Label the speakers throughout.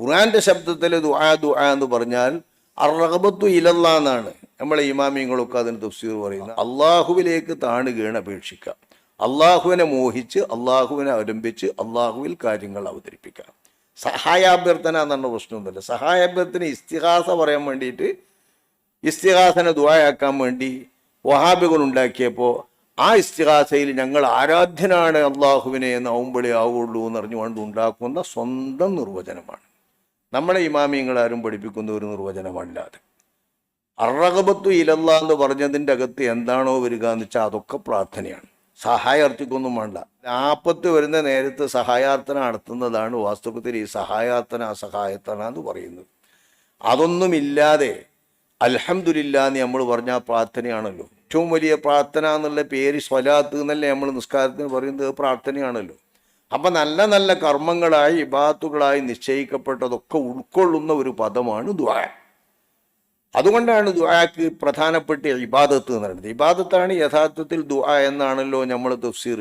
Speaker 1: ഖുർആന്റെ ശബ്ദത്തിൽ ദുആ ദുആ എന്ന് പറഞ്ഞാൽ അറബത്തു ഇലല്ല എന്നാണ്. നമ്മളെ ഇമാമിയങ്ങളൊക്കെ അതിന് തഫ്സീർ പറയുന്നത് അള്ളാഹുവിലേക്ക് താണുകയാണ് അപേക്ഷിക്കുക അള്ളാഹുവിനെ മോഹിച്ച് അള്ളാഹുവിനെ അവലംബിച്ച് അള്ളാഹുവിൽ കാര്യങ്ങൾ അവതരിപ്പിക്കുക സഹായാഭ്യർത്ഥന എന്നുള്ള പ്രശ്നമൊന്നുമില്ല. സഹായാഭ്യർത്ഥന ഇസ്തിഹാസ പറയാൻ വേണ്ടിയിട്ട് ഇസ്തിഹാസനെ ദുആയാക്കാൻ വേണ്ടി വഹാബികൾ ഉണ്ടാക്കിയപ്പോൾ ആ ഇസ്തിഹാസയിൽ ഞങ്ങൾ ആരാധ്യനാണ് അള്ളാഹുവിനെ എന്ന് ഔമ്പളി ആവുള്ളൂ എന്ന് അറിഞ്ഞുകൊണ്ട് ഉണ്ടാക്കുന്ന സ്വന്തം നിർവചനമാണ്. നമ്മളെ ഇമാമിയങ്ങൾ ആരും പഠിപ്പിക്കുന്ന ഒരു നിർവചനമല്ലാതെ അറകബത്തു ഇലല്ല എന്ന് പറഞ്ഞതിന്റെ അകത്ത് എന്താണോ വരിക എന്ന് വെച്ചാൽ അതൊക്കെ പ്രാർത്ഥനയാണ്. സഹായാർത്ഥിക്കൊന്നും വേണ്ട. ആപത്ത് വരുന്ന നേരത്ത് സഹായാർത്ഥന നടത്തുന്നതാണ് വാസ്തവത്തിൽ ഈ സഹായാർത്ഥന അസഹായത്തന എന്ന് പറയുന്നത്. അതൊന്നുമില്ലാതെ അലഹമുല്ല എന്ന് നമ്മൾ പറഞ്ഞ പ്രാർത്ഥനയാണല്ലോ. ഏറ്റവും വലിയ പ്രാർത്ഥന എന്നുള്ള പേര് സ്വലാത്ത് എന്നല്ലേ നമ്മൾ നിസ്കാരത്തിന് പറയുന്നത്? പ്രാർത്ഥനയാണല്ലോ. അപ്പം നല്ല നല്ല കർമ്മങ്ങളായി ഇബാത്തുകളായി നിശ്ചയിക്കപ്പെട്ടതൊക്കെ ഉൾക്കൊള്ളുന്ന ഒരു പദമാണ് ദ്വാ അതുകൊണ്ടാണ് ദുആക്ക് പ്രധാനപ്പെട്ട ഇബാദത്ത് എന്ന് പറയുന്നത്. ഇബാദത്താണ് യഥാർത്ഥത്തിൽ ദുആ എന്നാണല്ലോ നമ്മൾ തഫ്സീർ.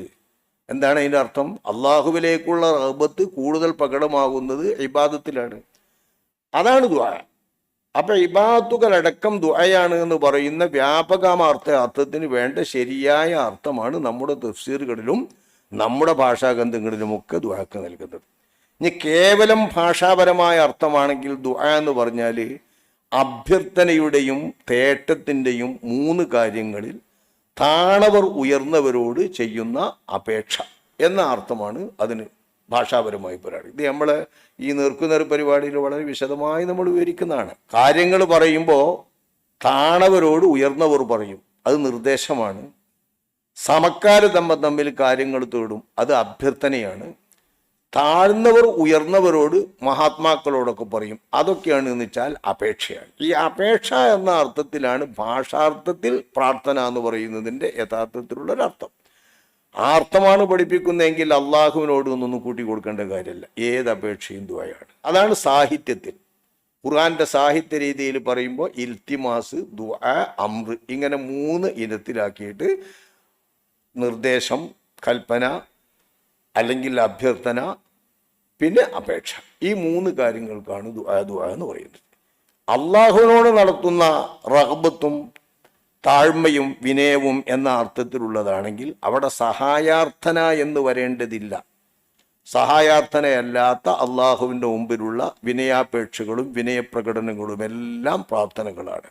Speaker 1: എന്താണ് അതിന്റെ അർത്ഥം? അള്ളാഹുവിലേക്കുള്ള റഹബത്ത് കൂടുതൽ പ്രകടമാകുന്നത് ഇബാദത്തിലാണ്. അതാണ് ദുആ. അപ്പൊ ഇബാത്തുകളടക്കം ദ്വായാണ് എന്ന് പറയുന്ന വ്യാപകമാർത്ഥ അർത്ഥത്തിന് വേണ്ട ശരിയായ അർത്ഥമാണ് നമ്മുടെ തഫ്സീറുകളിലും നമ്മുടെ ഭാഷാഗ്രന്ഥങ്ങളിലുമൊക്കെ ദുആക്ക് നൽകുന്നത്. ഇനി കേവലം ഭാഷാപരമായ അർത്ഥമാണെങ്കിൽ ദുആ എന്ന് പറഞ്ഞാൽ അഭ്യർത്ഥനയുടെയും തേട്ടത്തിന്റെയും മൂന്ന് കാര്യങ്ങളിൽ താണവർ ഉയർന്നവരോട് ചെയ്യുന്ന അപേക്ഷ എന്ന അർത്ഥമാണ് അതിന് ഭാഷാപരമായി പറയാറ് ഇത് നമ്മൾ ഈ നേർക്കുനേർ പരിപാടിയിൽ വളരെ വിശദമായി നമ്മൾ വിവരിക്കുന്നതാണ്. കാര്യങ്ങൾ പറയുമ്പോൾ താണവരോട് ഉയർന്നവർ പറയും. അത് നിർദ്ദേശമാണ്. സമക്കാര് തമ്മ തമ്മിൽ കാര്യങ്ങൾ തേടും. അത് അഭ്യർത്ഥനയാണ്. താഴ്ന്നവർ ഉയർന്നവരോട് മഹാത്മാക്കളോടൊക്കെ പറയും. അതൊക്കെയാണ് എന്ന് വെച്ചാൽ അപേക്ഷയാണ്. ഈ അപേക്ഷ എന്ന അർത്ഥത്തിലാണ് ഭാഷാർത്ഥത്തിൽ പ്രാർത്ഥന എന്ന് പറയുന്നതിന്റെ യഥാർത്ഥത്തിലുള്ള ഒരു അർത്ഥം ആ അർത്ഥമാണ് പഠിപ്പിക്കുന്നതെങ്കിൽ അള്ളാഹുവിനോട് ഒന്നൊന്നും കൂട്ടി കൊടുക്കേണ്ട കാര്യമല്ല. ഏത് അപേക്ഷയും ദുആയാണ്. അതാണ് സാഹിത്യത്തിൽ. ഖുർആാന്റെ സാഹിത്യ രീതിയിൽ പറയുമ്പോൾ ഇൽത്തിമാസ് ദുആ അമ്ര ഇങ്ങനെ മൂന്ന് ഇനത്തിലാക്കിയിട്ട് നിർദ്ദേശം കൽപ്പന അല്ലെങ്കിൽ അഭ്യർത്ഥന പിന്നെ അപേക്ഷ. ഈ മൂന്ന് കാര്യങ്ങൾക്കാണ് ദുആ എന്ന് പറയുന്നത്. അള്ളാഹുവിനോട് നടത്തുന്ന റഹബത്തും താഴ്മയും വിനയവും എന്ന അർത്ഥത്തിലുള്ളതാണെങ്കിൽ അവിടെ സഹായാർത്ഥന എന്ന് വരേണ്ടതില്ല. സഹായാർത്ഥനയല്ലാത്ത അള്ളാഹുവിന്റെ മുമ്പിലുള്ള വിനയാപേക്ഷകളും വിനയപ്രകടനങ്ങളും എല്ലാം പ്രാർത്ഥനകളാണ്.